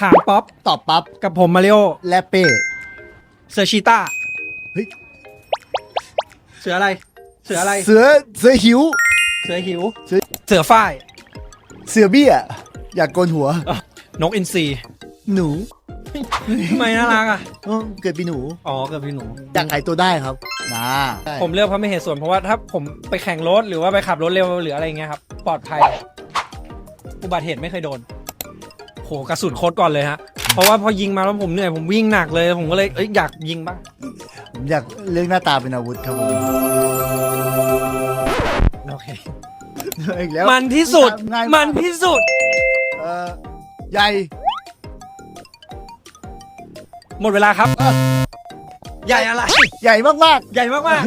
ถามป๊อปตอบปั๊บกับผมมาริโอแลเป้เสือชีต้าเฮ้ยเสืออะไร เสืออะไร เสือเสือหิว เสือหิว เสือ เสือฝ้าย เสือเบี้ย อยากโกนหัว นกอินทรีหนูทำไมน่ารักอะอ๋อเกิดปีหนู อ๋อเกิดพี่หนู อยากขายตัวได้ครับนะได้ผมเลือกเพราะไม่เหตุส่วนเพราะว่าถ้าผมไปแข่งรถหรือว่าไปขับรถเร็วหรืออะไรเงี้ยครับ ปลอดภัย อุบัติเหตุไม่เคยโดนโหกระสุนโคตรก่อนเลยฮะ เพราะว่าพอยิงมาแล้วผมเหนื่อยผมวิ่งหนักเลย ผมก็เลยเอ้ยอยากยิงบ้างผมอยากเลือกหน้าตาเป็นอาวุธครับผมโอเคอีกแล้วมันที่สุดง่ายมันที่สุด เออใหญ่หมดเวลาครับ ใหญ่อะไร ใหญ่มากใหญ่มาก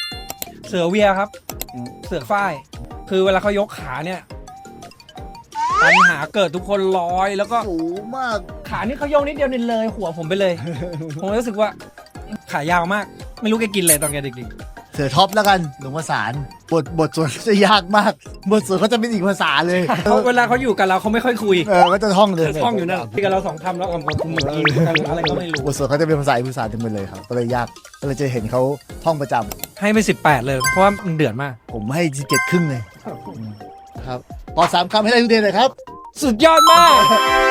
ๆ เสือเวียครับอืมเสือฝ้าย คือเวลาเขายกขาเนี่ย ปัญหาเกิดทุกคนลอยแล้วก็ๆสูงมาก ขานี่เขาโยงนิดเดียวนี่เลย หัวผมไปเลย ผมรู้สึกว่า ขายาวมาก ไม่รู้แกกินเลยตอนแกเด็กเสือท็อปแล้วกันหลวงภาษานบทบทสวดจะยากมาก บทสวดเขาจะเป็นอีกภาษาเลยๆเขาเวลาเขาอยู่กับเราเขาไม่ค่อยคุยเออก็จะท่องเลยท่องอยู่นั่นที่กับเราสองทำแล้วกับผมกินกันอะไรก็ไม่รู้ บทสวดเขาจะเป็นภาษาอีกภาษาหนึ่งไปเลยครับก็เลยยากก็เลยจะเห็นเขาท่องประจำให้ไปสิบแปดเลย เพราะว่ามันเดือดมาก ผมให้สิบเจ็ดครึ่งเลยครับ ออกสามคำให้ได้ทุกเดือนเลยครับ สุดยอดมาก